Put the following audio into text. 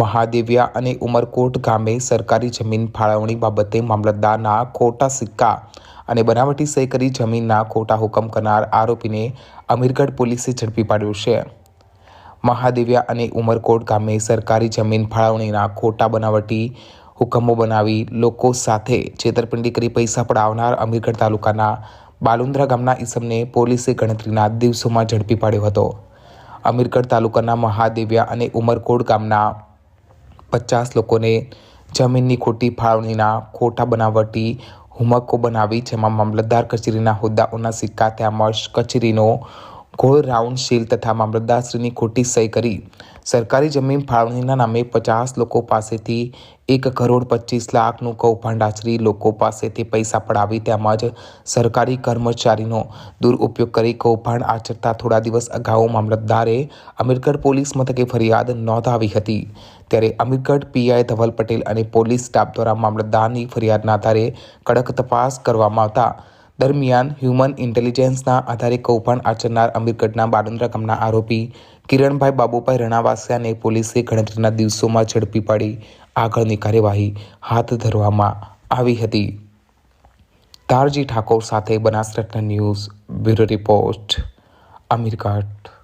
મહાદેવિયા અને ઉમરકોટ ગામે સરકારી જમીન ફાળવણી બાબતે મામલતદારના ખોટા સિક્કા અને બનાવટી સહી કરી જમીનના ખોટા હુકમ કરનાર આરોપીને અમીરગઢ પોલીસે ઝડપી પાડ્યો છે. મહાદેવિયા અને ઉમરકોટ ગામે સરકારી જમીન ફાળવણીના ખોટા બનાવટી હુકમો બનાવી લોકો સાથે છેતરપિંડી કરી પૈસા પડાવનાર અમીરગઢ તાલુકાના બાલુંદ્રા ગામના ઈસમને પોલીસે ગણતરીના દિવસોમાં ઝડપી પાડ્યો હતો. અમીરગઢ તાલુકાના મહાદેવિયા અને ઉમરકોટ ગામના પચાસ લોકોને જમીનની ખોટી ફાળવણીના ખોટા બનાવટી હુમકો બનાવી, જેમાં મામલતદાર કચેરીના હોદ્દાઓના સિક્કા તેમજ કચેરીનો ગોળ રાઉન્ડ શીલ તથા મામલતદારશ્રીની ખોટી સહી કરી. સરકારી જમીન ફાળવણીના નામે પચાસ લોકો પાસેથી એક કરોડ પચીસ લાખનું કૌભાંડ આચરી લોકો પાસેથી પૈસા પડાવી તેમજ સરકારી કર્મચારીનો દુરુપયોગ કરી કૌભાંડ આચરતા થોડા દિવસ અગાઉ મામલતદારે અમીરગઢ પોલીસ મથકે ફરિયાદ નોંધાવી હતી. ત્યારે અમીરગઢ પીઆઈ ધવલ પટેલ અને પોલીસ સ્ટાફ દ્વારા મામલતદારની ફરિયાદના આધારે કડક તપાસ કરવામાં આવતા દરમિયાન હ્યુમન ઇન્ટેલિજન્સના આધારે કૌભાંડ આચરનાર અમીરગઢના બાલુંદ્રા ગામના આરોપી કિરણભાઈ બાબુભાઈ રણાવાસિયાને પોલીસે ગણતરીના દિવસોમાં ઝડપી પાડી આગળની કાર્યવાહી હાથ ધરવામાં આવી હતી. તારજી ઠાકોર સાથે Banaskantha news bureau report, Amirgadh.